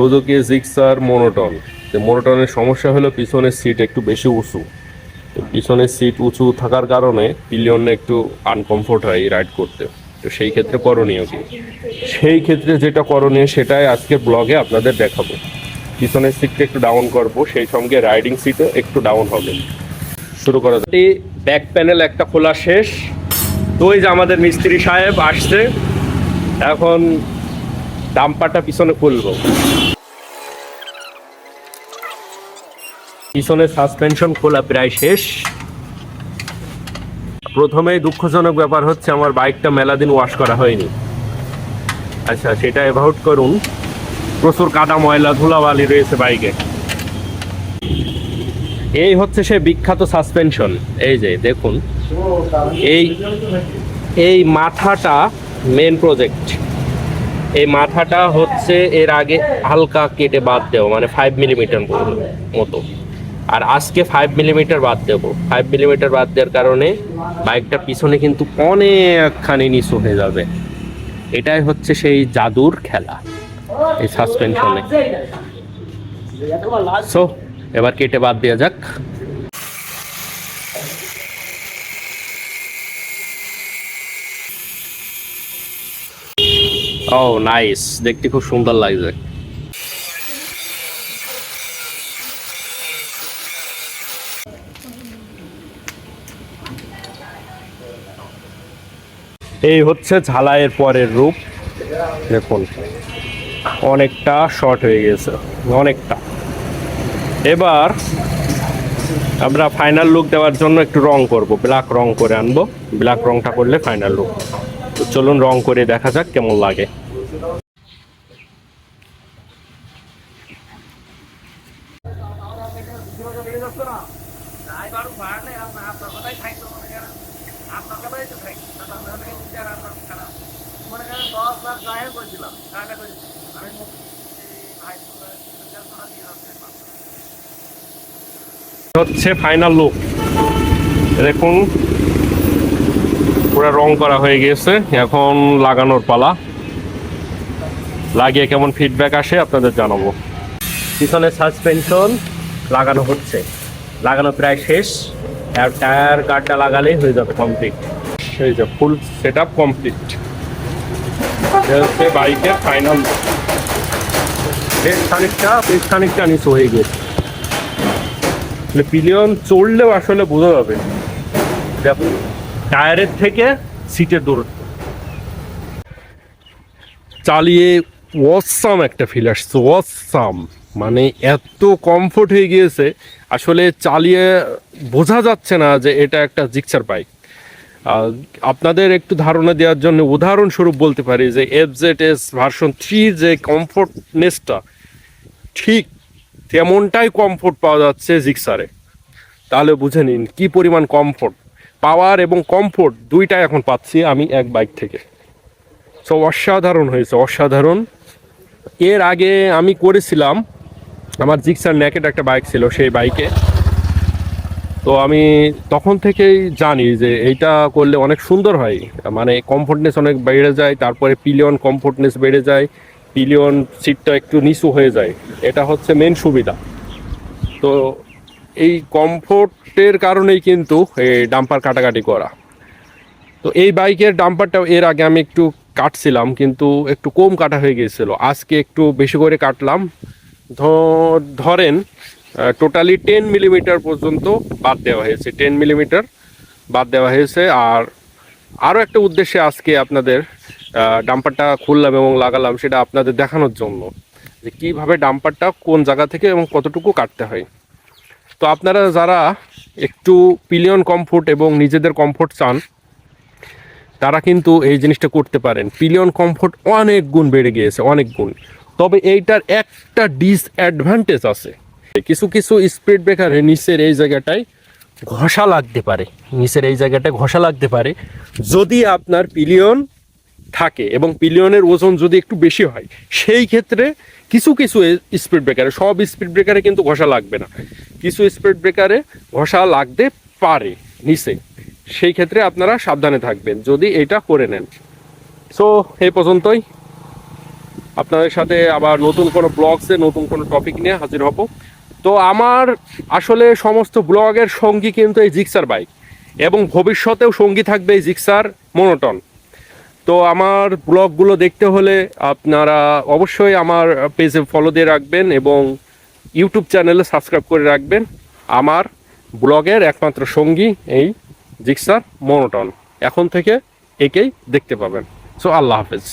Suzuki, Gixxer, monotone. তো মোনোটনের সমস্যা হলো পিছনের সিট একটু বেশি উঁচু। তো পিছনের সিট উঁচু থাকার কারণে পিলিয়নে একটু আনকমফোর্ট হয় রাইড করতে। তো সেই ক্ষেত্রে করণীয় কি? সেই ক্ষেত্রে যেটা করণীয় সেটাই আজকের ব্লগে আপনাদের দেখাবো। পিছনের সিটটা একটু ডাউন করব, সেই সঙ্গে রাইডিং সিটও একটু ডাউন হবে। শুরু করা যাক। ব্যাক প্যানেল একটা খোলা শেষ। তো ওই যে আমাদের মিস্ত্রি সাহেব আসছে, এখন ডাম্পারটা পিছনে খুলবো। পিছনের সাসপেনশন খোলা প্রায় শেষ। প্রথমেই দুঃখজনক ব্যাপার হচ্ছে আমার বাইকটা মেলা দিন ওয়াশ করা হয়নি। আচ্ছা সেটা অ্যাভয়েড করুন। প্রচুর কাদা, ময়লা, ধুলাবালি রয়েছে বাইকে এই হচ্ছে সে বিখ্যাত সাসপেনশন এই যে, দেখুন। এই এই মাথাটা মেন প্রজেক্ট এই মাথাটা হচ্ছে এর আগে হালকা কেটে বাদ দেওয়া মানে ফাইভ মিলিমিটার মতো। আর আজকে ফাইভ মিলিমিটার বাদ দেবো। ফাইভ মিলিমিটার বাদ দেওয়ার কারণে বাইকটা পিছনে কিন্তু অনেকখানি নিচু হয়ে যাবে। এটাই হচ্ছে সেই জাদুর খেলা, এই সাসপেনশনে সো এবার কেটে বাদ দেওয়া যাক। ও নাইস দেখতে খুব সুন্দর লাগছে। এই হচ্ছে ঝালাইয়ের পরের রূপ। দেখুন, অনেকটা শর্ট হয়ে গেছে অনেকটা। এবার আমরা ফাইনাল লুক দেওয়ার জন্য একটু রং করব ব্ল্যাক রং করে আনব। ব্ল্যাক রংটা করলে ফাইনাল লুক তো চলুন রং করে দেখা যাক কেমন লাগে। হচ্ছে ফাইনাল লুক দেখুন, পুরো রং করা হয়ে গেছে এখন লাগানোর পালা। লাগিয়ে কেমন ফিডব্যাক আসে আপনাদের জানাব। পিছনে সাসপেনশন লাগানো হচ্ছে। লাগানো প্রায় শেষ। আর টায়ার গার্ডটা লাগালেই হয়ে যাবে কমপ্লিট এই যে ফুল সেট আপ কমপ্লিট হচ্ছে বাইকের ফাইনাল বেশ খানিকটা বেশ খানিকটা হয়ে গেছে পিলিয়ন চড়লেও আসলে বোঝা যাবে টায়ারের থেকে সিটের দূরত্ব। চালিয়ে ওয়াসাম একটা ফিল আসছে ওয়াসাম মানে এত কমফোর্ট হয়ে গিয়েছে আসলে চালিয়ে বোঝা যাচ্ছে না যে এটা একটা জিক্সার বাইক। আপনাদের একটু ধারণা দেওয়ার জন্য উদাহরণস্বরূপ বলতে পারি যে এফ জেড এস ভার্সন থ্রির যে কমফোর্টনেসটা ঠিক তেমনটাই কমফোর্ট পাওয়া যাচ্ছে জিক্সারে। তাহলে বুঝে নিন কি পরিমাণ কমফোর্ট। পাওয়ার এবং কমফোর্ট দুইটাই এখন পাচ্ছি আমি এক বাইক থেকে। সো অসাধারণ হয়েছে, অসাধারণ। এর আগে আমি করেছিলাম আমার জিক্সার ন্যাকেট একটা বাইক ছিল, সেই বাইকে। তো আমি তখন থেকেই জানি যে এইটা করলে অনেক সুন্দর হয়। মানে কমফোর্টনেস অনেক বেড়ে যায়, তারপরে পিলিয়ন কমফোর্টনেস বেড়ে যায় পিলিয়ন সিটটা একটু নিচু হয়ে যায়। এটা হচ্ছে মেন সুবিধা। তো এই কমফোর্টের কারণেই কিন্তু এই ডাম্পার কাটাকাটি করা। তো এই বাইকের ডাম্পারটাও এর আগে আমি একটু কাটছিলাম, কিন্তু একটু কম কাটা হয়ে গিয়েছিল। আজকে একটু বেশি করে কাটলাম। ধরেন টোটালি টেন মিলিমিটার পর্যন্ত বাদ দেওয়া হয়েছে টেন মিলিমিটার বাদ দেওয়া হয়েছে। আর আরও একটা উদ্দেশ্যে আজকে আপনাদের ডাম্পারটা খুললাম এবং লাগালাম, সেটা আপনাদের দেখানোর জন্য যে কীভাবে ডাম্পারটা কোন জায়গা থেকে এবং কতটুকু কাটতে হয়। তো আপনারা যারা একটু পিলিয়ন কমফোর্ট এবং নিজেদের কমফোর্ট চান, তারা কিন্তু এই জিনিসটা করতে পারেন। পিলিয়ন কমফোর্ট অনেক গুণ বেড়ে গিয়েছে, অনেক গুণ। তবে এইটার একটা ডিসঅ্যাডভান্টেজ আছে। কিছু কিছু স্পিড ব্রেকারে নিচের এই জায়গাটায় ঘষা লাগতে পারে। নিচের এই জায়গাটায় ঘষা লাগতে পারে। যদি আপনার পিলিয়ন থাকে এবং পিলিয়নের ওজন যদি একটু বেশি হয়, সেই ক্ষেত্রে কিছু কিছু স্পিড ব্রেকারে সব স্পিড ব্রেকারে কিন্তু ঘষা লাগবে না। কিছু স্পিড ব্রেকারে ঘষা লাগতে পারে নিচে। সেই ক্ষেত্রে আপনারা সাবধানে থাকবেন। যদি এটা করে নেন। সো এই পর্যন্তই। আপনাদের সাথে আবার নতুন কোনো ব্লগসে নতুন কোনো টপিক নিয়ে হাজির হব। তো আমার আসলে সমস্ত ব্লগের সঙ্গী কিন্তু এই জিক্সার বাইক এবং ভবিষ্যতেও সঙ্গী থাকবে এই জিক্সার মনোটন তো আমার ব্লগগুলো দেখতে হলে আপনারা অবশ্যই আমার পেজে ফলো দিয়ে রাখবেন এবং ইউটিউব চ্যানেলে সাবস্ক্রাইব করে রাখবেন। আমার ব্লগের একমাত্র সঙ্গী এই জিক্সার মনোটন এখন থেকে একেই দেখতে পাবেন। সো আল্লাহ হাফেজ।